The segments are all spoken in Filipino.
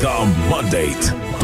The Mandate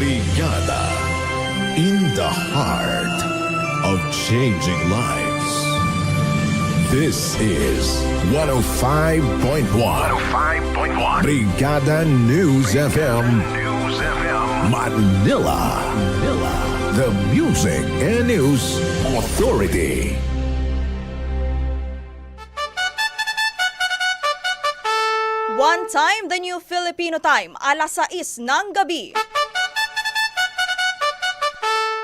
Brigada in the heart of changing lives. This is 105.1 105.1 Brigada News FM News FM. Manila. Manila. The Music and News Authority. One time, the new Filipino time, alas 6 ng gabi.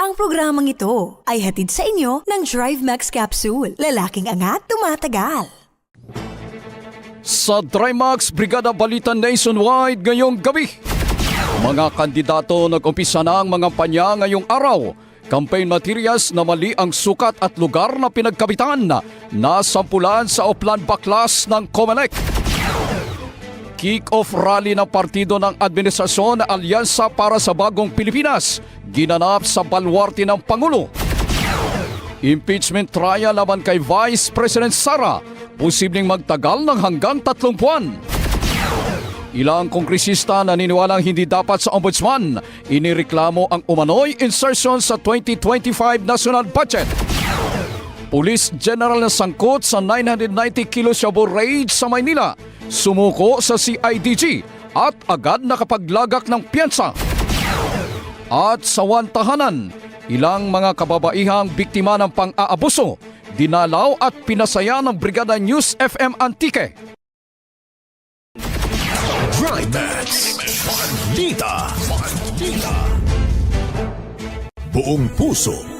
Ang programang ito ay hatid sa inyo ng Drive Max Capsule. Lalaking angat, tumatagal. Sa Trimax Brigada Balita Nationwide ngayong gabi. Mga kandidato nag-umpisa na ang mga panya ngayong araw. Campaign materials na mali ang sukat at lugar na pinagkabitan na sampulan sa Oplan Baklas ng Comelec. Kick-off rally ng partido ng administrasyon Alyansa para sa Bagong Pilipinas ginanap sa balwarte ng Pangulo. Impeachment trial laban kay Vice President Sara posibleng magtagal ng hanggang tatlong buwan. Ilang kongresista naniniwalang hindi dapat sa ombudsman inireklamo ang umano'y insertion sa 2025 national budget. Police General na sangkot sa 990 kilo shabu raid sa Maynila, sumuko sa CIDG at agad nakapaglagak ng piyansa. At sa wantahanan, ilang mga kababaihang biktima ng pang-aabuso, dinalaw at pinasaya ng Brigada News FM Antique. Drive Max. Balita. Balita. Buong puso.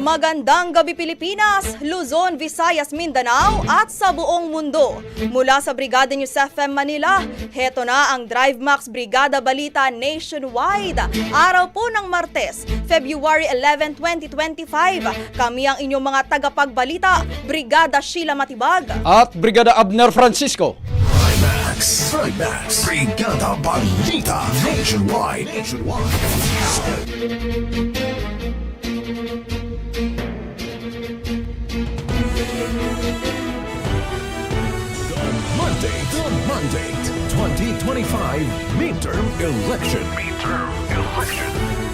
Magandang gabi Pilipinas, Luzon, Visayas, Mindanao at sa buong mundo. Mula sa Brigada News FM Manila, heto na ang Drive Max Brigada Balita Nationwide. Araw po ng Martes, February 11, 2025. Kami ang inyong mga tagapagbalita, Brigada Sheila Matibag. At Brigada Abner Francisco. Drive Max. Drive Max. Brigada Balita Nationwide. Nationwide. Monday, the Monday, 2025 midterm election. Midterm election.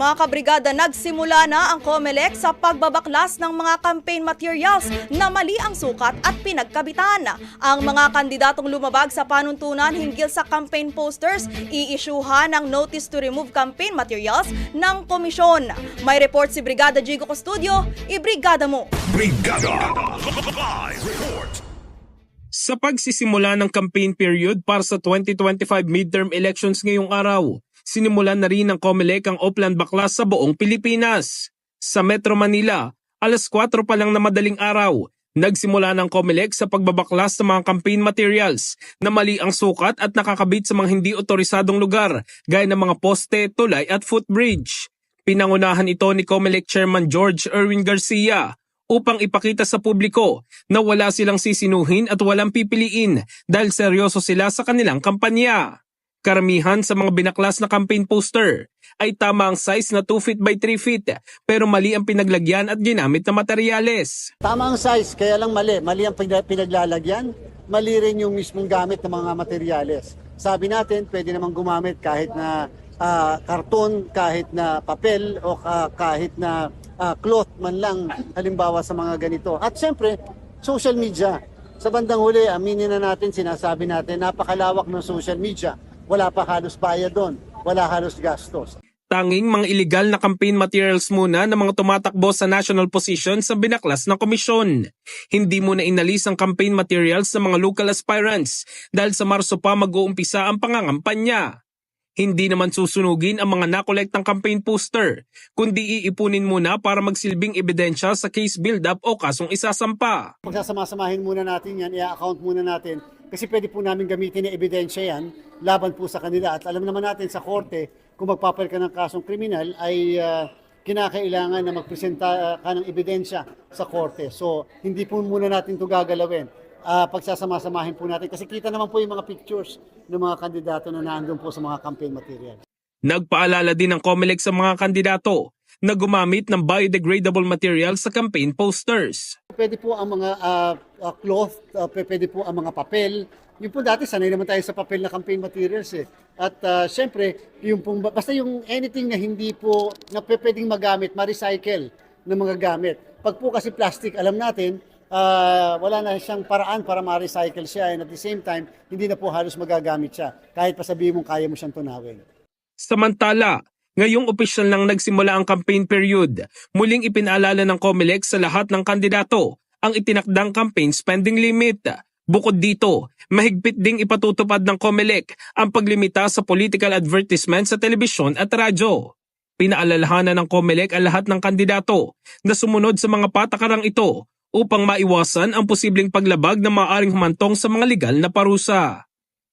Mga kabrigada, nagsimula na ang COMELEC sa pagbabaklas ng mga campaign materials na mali ang sukat at pinagkabitan. Ang mga kandidatong lumabag sa panuntunan hinggil sa campaign posters, iisyuhan ng notice to remove campaign materials ng komisyon. May report si Brigada Jigo Custodio, ibrigada mo! Brigada. Live report. Sa pagsisimula ng campaign period para sa 2025 midterm elections ngayong araw, sinimulan na rin ng COMELEC ang Oplan Baklas sa buong Pilipinas. Sa Metro Manila, alas 4 pa lang na madaling araw, nagsimula ng COMELEC sa pagbabaklas ng mga campaign materials na mali ang sukat at nakakabit sa mga hindi otorisadong lugar gaya ng mga poste, tulay at footbridge. Pinangunahan ito ni COMELEC Chairman George Erwin Garcia upang ipakita sa publiko na wala silang sisinuhin at walang pipiliin dahil seryoso sila sa kanilang kampanya. Karamihan sa mga binaklas na campaign poster ay tama ang size na 2 feet by 3 feet pero mali ang pinaglagyan at ginamit na materyales. Tama ang size, kaya lang mali. Mali ang pinag- pinaglalagyan, mali rin yung mismong gamit ng mga materyales. Sabi natin, pwede namang gumamit kahit na ah, karton, kahit na papel o ka- kahit na ah, cloth man lang halimbawa sa mga ganito. At siyempre, social media. Sa bandang huli, aminin na natin, sinasabi natin, napakalawak ng social media. Wala pa halos bayad doon. Wala halos gastos. Tanging mga illegal na campaign materials muna ng mga tumatakbo sa national position sa binaklas ng komisyon. Hindi muna inalis ang campaign materials ng mga local aspirants dahil sa Marso pa mag-uumpisa ang pangangampanya. Hindi naman susunugin ang mga nakolektang campaign poster, kundi iipunin muna para magsilbing ebidensya sa case build-up o kasong isasampa. Pagsasama-samahin muna natin yan, i-account muna natin kasi pwede po namin gamitin na ebidensya yan laban po sa kanila. At alam naman natin sa korte, kung magpapal ka ng kasong kriminal ay ah, kinakailangan na magpresenta ah, ka ng ebidensya sa korte. So, hindi po muna natin ito gagalawin. Ah, pagsasama-samahin po natin kasi kita naman po yung mga pictures ng mga kandidato na nandun po sa mga campaign materials. Nagpaalala din ng COMELEC sa mga kandidato na gumamit ng biodegradable materials sa campaign posters. Pwede po ang mga ah, cloth, p- pwede po ang mga papel. Yung po dati, sanay naman tayo sa papel na campaign materials eh. At ah, syempre, yung pong, basta yung anything na hindi po, na pwedeng magamit, ma-recycle ng mga gamit. Pag po kasi plastic, alam natin, ah, wala na siyang paraan para ma-recycle siya and at the same time, hindi na po halos magagamit siya. Kahit pa sabihin mong kaya mo siyang tunawin. Samantala, ngayong opisyal nang nagsimula ang campaign period, muling ipinaalala ng COMELEC sa lahat ng kandidato ang itinakdang campaign spending limit. Bukod dito, mahigpit ding ipatutupad ng COMELEC ang paglimita sa political advertisement sa telebisyon at radyo. Pinaalalahanan ng COMELEC ang lahat ng kandidato na sumunod sa mga patakarang ito upang maiwasan ang posibleng paglabag na maaring humantong sa mga legal na parusa.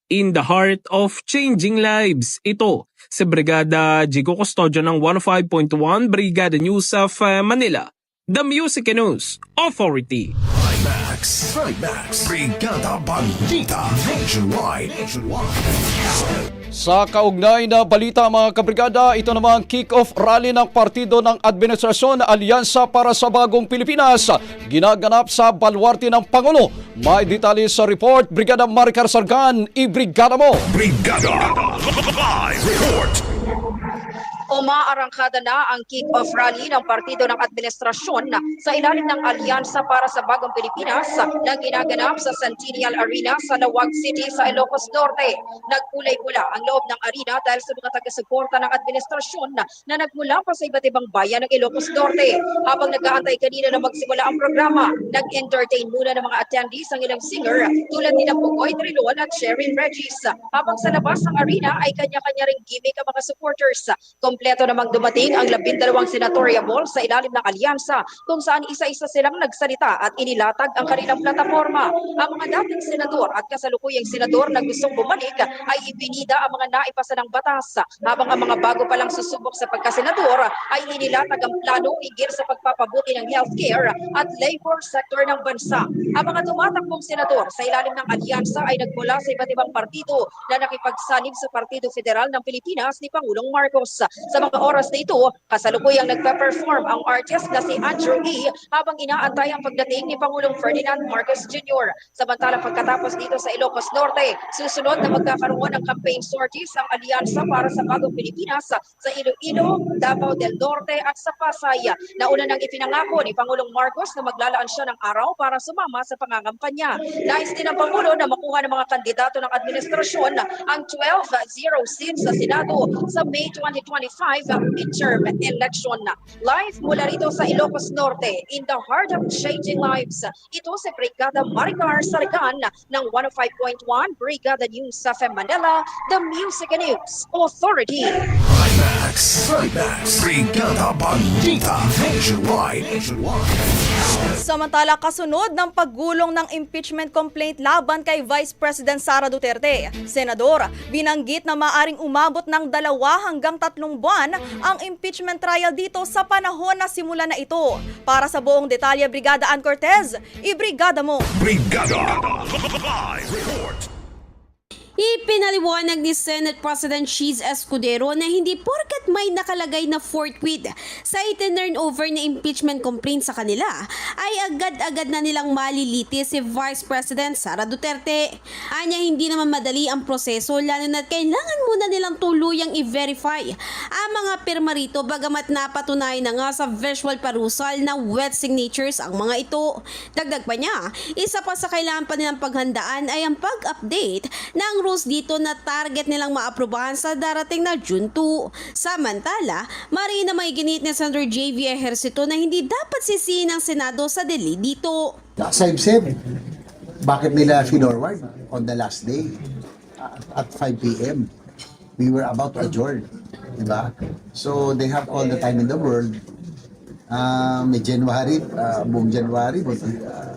In the heart of changing lives, ito si Brigada Jigo Custodio ng 105.1 Brigada News of uh, Manila, The Music News Authority. Max. Max. Brigada Balita Nationwide. Nationwide. Sa kaugnay na balita mga kabrigada, ito namang kick-off rally ng partido ng administrasyon Alyansa para sa Bagong Pilipinas ginaganap sa balwarte ng Pangulo. May detalye sa report, Brigada Maricar Sargan, i-brigada mo! Brigada. Live report. Umaarangkada na ang kick-off rally ng partido ng administrasyon sa ilalim ng Alyansa para sa Bagong Pilipinas na ginaganap sa Centennial Arena sa Lawag City sa Ilocos Norte. Nagkulay-pula ang loob ng arena dahil sa mga taga-suporta ng administrasyon na nagmula pa sa iba't ibang bayan ng Ilocos Norte. Habang nag-aantay kanina na magsimula ang programa, nag-entertain muna ng mga attendees ang ilang singer tulad ni Pugoy Trilon at Sheryl Regis. Habang sa labas ng arena ay kanya-kanya ring gimmick ang mga supporters. Kompleto namang dumating ang labindalawang senatorial ball sa ilalim ng alyansa kung saan isa-isa silang nagsalita at inilatag ang kanilang plataforma. Ang mga dating senador at kasalukuyang senador na gustong bumalik ay ibinida ang mga naipasa ng batas habang ang mga bago palang susubok sa pagkasenador ay inilatag ang plano higil sa pagpapabuti ng healthcare at labor sector ng bansa. Ang mga tumatakbong senador sa ilalim ng alyansa ay nagmula sa iba't ibang partido na nakipagsanib sa Partido Federal ng Pilipinas ni Pangulong Marcos. Sa mga oras na ito, kasalukuyang nagpe-perform ang artist na si Andrew E. habang inaantay ang pagdating ni Pangulong Ferdinand Marcos Jr. Samantalang pagkatapos dito sa Ilocos Norte, susunod na magkakaroon ng campaign sorties ang alyansa para sa bagong Pilipinas sa Iloilo, Davao del Norte at sa Pasay. Nauna nang ipinangako ni Pangulong Marcos na maglalaan siya ng araw para sumama sa pangangampanya. Nais din ng Pangulo na makuha ng mga kandidato ng administrasyon ang 12-0 seats sa Senado sa May 2025 midterm election. Live mula rito sa Ilocos Norte, in the heart of changing lives. Ito si Brigada Maricar Sargan ng 105.1 Brigada News sa Manila, the Music News Authority. Trimax, Trimax, Brigada Bandita, Nationwide, Samantala, kasunod ng paggulong ng impeachment complaint laban kay Vice President Sara Duterte, Senador, binanggit na maaring umabot ng dalawa hanggang tatlong buwan ang impeachment trial dito sa panahon na simula na ito. Para sa buong detalye, Brigada Ann Cortez, ibrigada mo! Brigada, live report. Ipinaliwanag ni Senate President Cheese Escudero na hindi porkat may nakalagay na forthwith sa itinurn over na impeachment complaint sa kanila ay agad-agad na nilang maliliti si Vice President Sara Duterte. Anya hindi naman madali ang proseso lalo na kailangan muna nilang tuluyang i-verify ang mga pirma rito bagamat napatunayan na nga sa visual parusal na wet signatures ang mga ito. Dagdag pa niya, isa pa sa kailangan pa nilang paghandaan ay ang pag-update ng rules dito na target nilang maaprubahan sa darating na June 2. Samantala, marina may ginit ni Senator JV Ejercito na hindi dapat sisihin ng Senado sa delay dito. Said, bakit nila finorward on the last day at 5 p.m. We were about to adjourn. Diba? So they have all the time in the world. Uh, may January, uh, buong January, uh,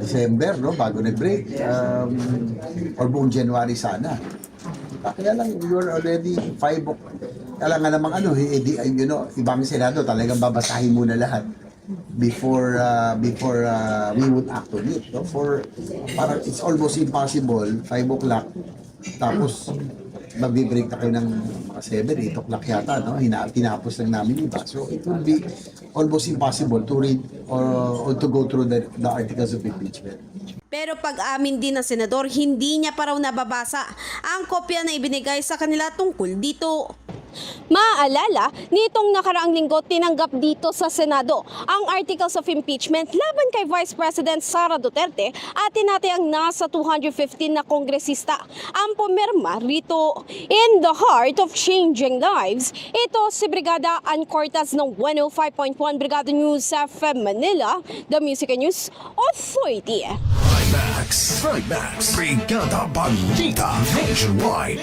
December, no? Bago nag-break. Um, or buong January sana. Kaya lang, were already 5 o'clock. Kaya nga namang ano, eh, di, you know, ibang senado talagang babasahin muna lahat before uh, before uh, we would act on it. No? For parang it's almost impossible 5 o'clock tapos magbe-break na kayo ng mga 7, 8 o'clock yata, no? Hina, tinapos lang namin iba. So it will be almost impossible to read or, or to go through the, the articles of impeachment. Pero pag-amin din ng senador, hindi niya pa raw nababasa ang kopya na ibinigay sa kanila tungkol dito. Maaalala, nitong nakaraang linggo tinanggap dito sa Senado ang articles of impeachment laban kay Vice President Sara Duterte at tinatayang nasa 215 na kongresista ang pumirma rito. In the heart of changing lives, ito si Brigada Ann Cortez ng 105.1 Brigada News FM Manila, the Music and News Authority. Trimax, Trimax, Brigada Bandita, Nationwide,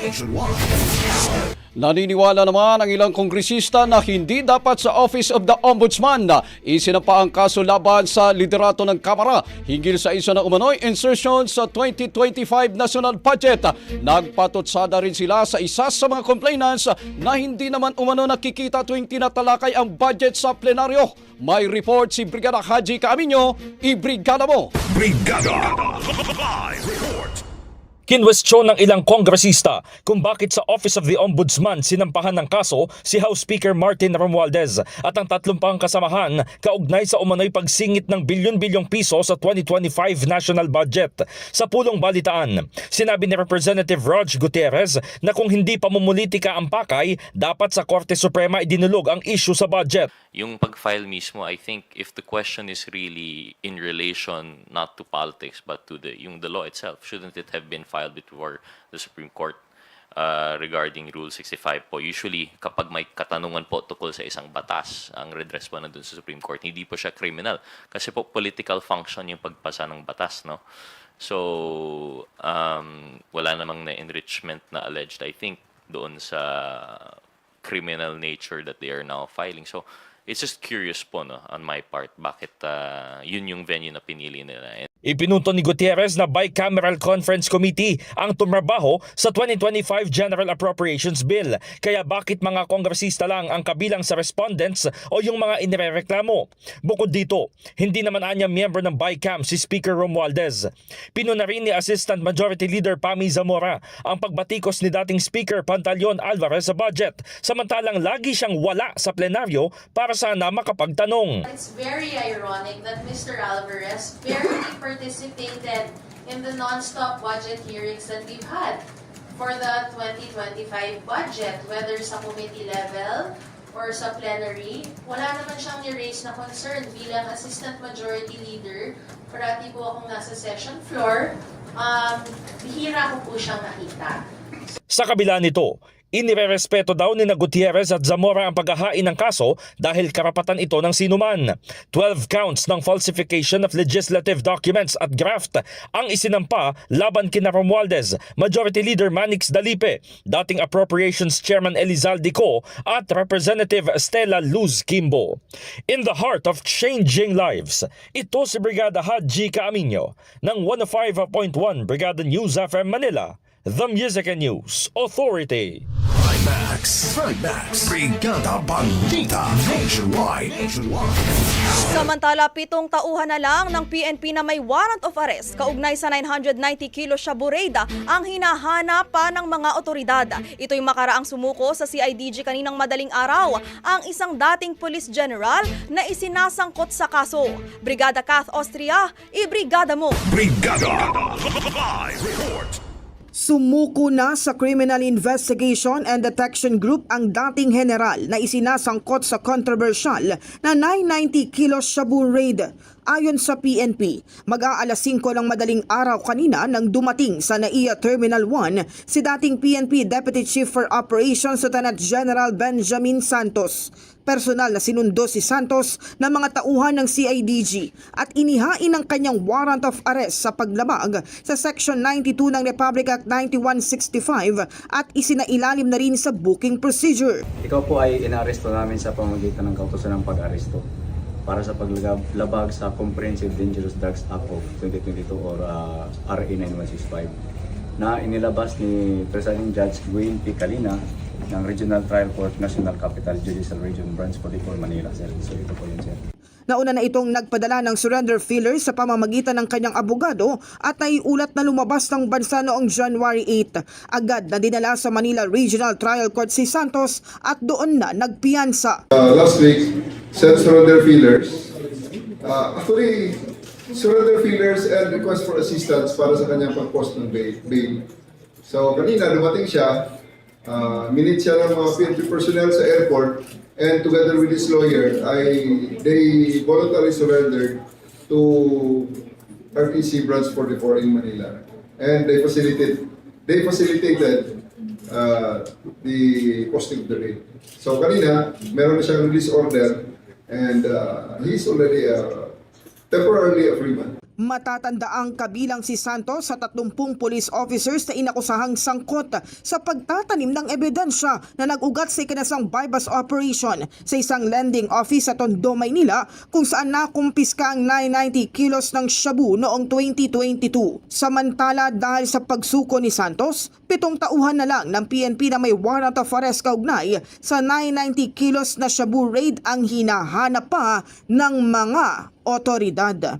Naniniwala naman ang ilang kongresista na hindi dapat sa Office of the Ombudsman na isinampa ang kaso laban sa liderato ng Kamara hinggil sa isa na umano'y insertion sa 2025 national budget. Nagpatutsada rin sila sa isa sa mga complainants na hindi naman umano nakikita tuwing tinatalakay ang budget sa plenaryo. May report si Brigada Haji Kaaminyo, i-brigada mo! Brigada, live report. Kinwestiyon ng ilang kongresista kung bakit sa Office of the Ombudsman sinampahan ng kaso si House Speaker Martin Romualdez at ang tatlong pang kasamahan kaugnay sa umano'y pagsingit ng bilyon-bilyong piso sa 2025 national budget. Sa pulong balitaan, sinabi ni Representative Rog Gutierrez na kung hindi pamumulitika ang pakay, dapat sa Korte Suprema idinulog ang issue sa budget. yung pag-file mismo, I think if the question is really in relation not to politics but to the yung the law itself, shouldn't it have been filed before the Supreme Court uh, regarding Rule 65 po? Usually, kapag may katanungan po tukol sa isang batas, ang redress po nandun sa Supreme Court, hindi po siya criminal. Kasi po political function yung pagpasa ng batas, no? So, um, wala namang na-enrichment na alleged, I think, doon sa criminal nature that they are now filing. So, it's just curious po no, on my part bakit uh, yun yung venue na pinili nila. Ipinunto ni Gutierrez na Bicameral Conference Committee ang tumrabaho sa 2025 General Appropriations Bill. Kaya bakit mga kongresista lang ang kabilang sa respondents o yung mga inirereklamo? Bukod dito, hindi naman anya miyembro ng Bicam si Speaker Romualdez. Pinuna rin ni Assistant Majority Leader Pami Zamora ang pagbatikos ni dating Speaker Pantaleon Alvarez sa budget samantalang lagi siyang wala sa plenaryo para sana makapagtanong. It's very ironic that Mr. Alvarez barely participated in the non-stop budget hearings that we've had for the 2025 budget, whether sa committee level or sa plenary. Wala naman siyang ni-raise na concern bilang Assistant Majority Leader. Parati po akong nasa session floor. Um, bihira ko po siyang nakita. Sa kabila nito, inirerespeto daw ni na Gutierrez at Zamora ang paghahain ng kaso dahil karapatan ito ng sinuman. 12 counts ng falsification of legislative documents at graft ang isinampa laban kina Romualdez, Majority Leader Manix Dalipe, dating Appropriations Chairman Elizalde Co at Representative Stella Luz Kimbo. In the heart of changing lives, ito si Brigada Haji Caaminyo ng 105.1 Brigada News FM Manila, The Music and News Authority. Max, Max, Brigada Balita Nationwide. Nationwide. Samantala, pitong tauhan na lang ng PNP na may warrant of arrest kaugnay sa 990 kilo shabu raid ang hinahanap pa ng mga otoridad. Ito'y makaraang sumuko sa CIDG kaninang madaling araw ang isang dating police general na isinasangkot sa kaso. Brigada Kath Austria, ibrigada mo! Brigada Live Report. Sumuko na sa Criminal Investigation and Detection Group ang dating general na isinasangkot sa controversial na 990 kilos shabu raid. Ayon sa PNP, mag-aalas 5 ng madaling araw kanina nang dumating sa NAIA Terminal 1 si dating PNP Deputy Chief for Operations Lieutenant General Benjamin Santos. Personal na sinundo si Santos ng mga tauhan ng CIDG at inihain ang kanyang warrant of arrest sa paglabag sa Section 92 ng Republic Act 9165 at isinailalim na rin sa booking procedure. Ikaw po ay inaresto namin sa pamamagitan ng kautosan ng pag-aresto para sa paglabag sa Comprehensive Dangerous Drugs Act of 2022 or uh, RA 9165 na inilabas ni Presiding Judge Gwen P. Calina ng Regional Trial Court National Capital Judicial Region Branch 44 Manila, sir. So ito po yun, sir. Nauna na itong nagpadala ng surrender filler sa pamamagitan ng kanyang abogado at naiulat na lumabas ng bansa noong January 8. Agad na dinala sa Manila Regional Trial Court si Santos at doon na nagpiyansa. Uh, last week, sent surrender feelers. Uh, actually, surrender feelers and request for assistance para sa kanyang pag-post ng bail. So, kanina dumating siya, uh, minute siya ng mga PNP personnel sa airport and together with his lawyer, I, they voluntarily surrendered to RTC Branch 44 in Manila. And they facilitated, they facilitated uh, the posting of the bail. So kanina, meron na siyang release order and uh, he's already uh, temporarily a free man. Matatanda ang kabilang si Santos sa 30 police officers na inakusahang sangkot sa pagtatanim ng ebidensya na nag-ugat sa ikinasang bypass operation sa isang lending office sa Tondo, Maynila kung saan nakumpiska ang 990 kilos ng shabu noong 2022. Samantala dahil sa pagsuko ni Santos, pitong tauhan na lang ng PNP na may warrant of arrest kaugnay sa 990 kilos na shabu raid ang hinahanap pa ng mga otoridad.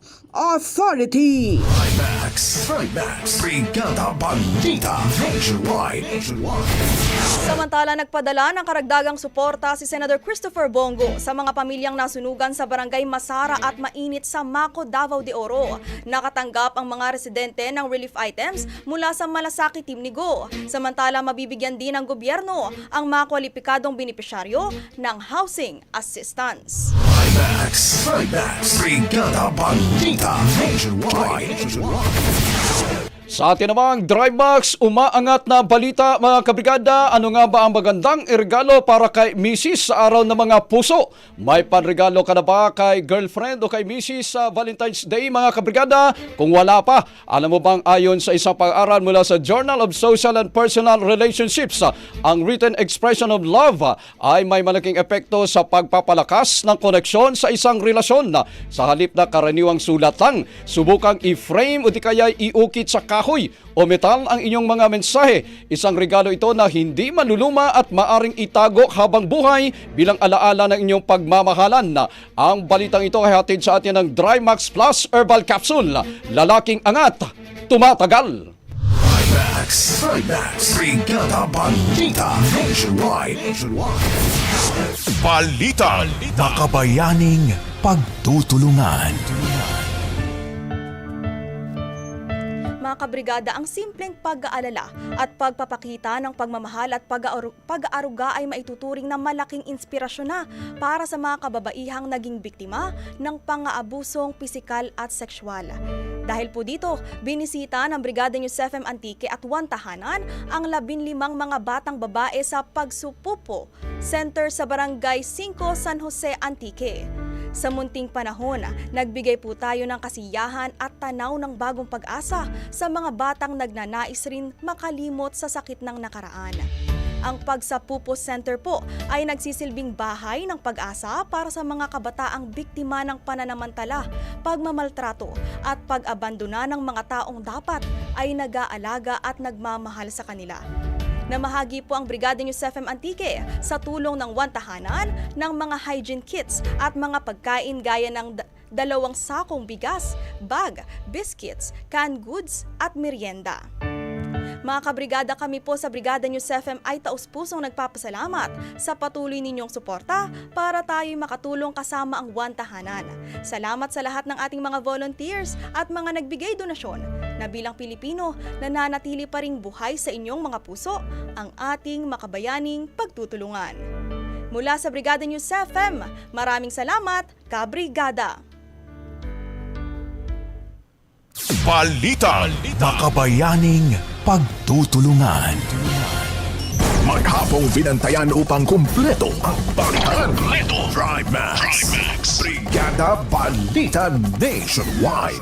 Authority. Max, Max, Brigada Balita Nationwide. Samantala, nagpadala ng karagdagang suporta si Senator Christopher Bongo sa mga pamilyang nasunugan sa barangay Masara at Mainit sa Maco, Davao de Oro. Nakatanggap ang mga residente ng relief items mula sa Malasaki Team Nigo. Samantala, mabibigyan din ng gobyerno ang mga kwalipikadong benepisyaryo ng housing assistance. Max, Max, Brigada Balita Nationwide. Sa atin namang Drive Max, umaangat na balita mga kabrigada. Ano nga ba ang magandang irgalo para kay Mrs. sa araw ng mga puso? May panregalo ka na ba kay girlfriend o kay Mrs. sa Valentine's Day mga kabrigada? Kung wala pa, alam mo bang ayon sa isang pag-aral mula sa Journal of Social and Personal Relationships, ang written expression of love ay may malaking epekto sa pagpapalakas ng koneksyon sa isang relasyon. Sa halip na karaniwang sulat lang, subukang i-frame o di kaya iukit sa kahoy o metal ang inyong mga mensahe. Isang regalo ito na hindi maluluma at maaring itago habang buhay bilang alaala ng inyong pagmamahalan. Ang balitang ito ay hatid sa atin ng Drymax Plus Herbal Capsule. Lalaking angat, tumatagal. Max, Max, Brigada Balita Nationwide. Balita, makabayaning pagtutulungan. Mga kabrigada, ang simpleng pag-aalala at pagpapakita ng pagmamahal at pag-aaru- pag-aaruga ay maituturing na malaking inspirasyon na para sa mga kababaihang naging biktima ng pang-aabusong pisikal at sexual. Dahil po dito, binisita ng Brigada News FM Antique at One Tahanan ang labinlimang mga batang babae sa Pagsupupo Center sa Barangay 5 San Jose Antique. Sa munting panahon, nagbigay po tayo ng kasiyahan at tanaw ng bagong pag-asa sa mga batang nagnanais rin makalimot sa sakit ng nakaraan. Ang Pagsapupo Center po ay nagsisilbing bahay ng pag-asa para sa mga kabataang biktima ng pananamantala, pagmamaltrato at pag-abandona ng mga taong dapat ay nag-aalaga at nagmamahal sa kanila. Namahagi po ang Brigada News FM Antique sa tulong ng one tahanan ng mga hygiene kits at mga pagkain gaya ng da- dalawang sakong bigas, bag, biscuits, canned goods at merienda. Mga kabrigada kami po sa Brigada News FM ay taus-pusong nagpapasalamat sa patuloy ninyong suporta para tayo'y makatulong kasama ang One Tahanan. Salamat sa lahat ng ating mga volunteers at mga nagbigay donasyon na bilang Pilipino nananatili pa ring buhay sa inyong mga puso ang ating makabayaning pagtutulungan. Mula sa Brigada News FM, maraming salamat, Kabrigada! Balita, makabayaning pagtutulungan. Maghapong binantayan upang kumpleto ang balitan. Kumpleto. Drive Max. Brigada Balita Nationwide.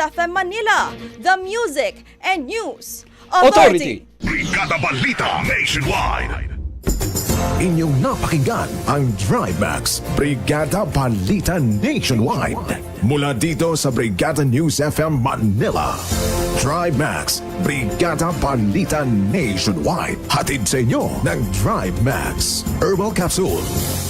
FM Manila, The Music and News Authority. Brigada Balita Nationwide. Inyong napakinggan ang Drimax Brigada Balita Nationwide. Mula dito sa Brigada News FM Manila. Drimax Brigada Balita Nationwide. Hatid sa inyo ng Drimax Herbal Capsule.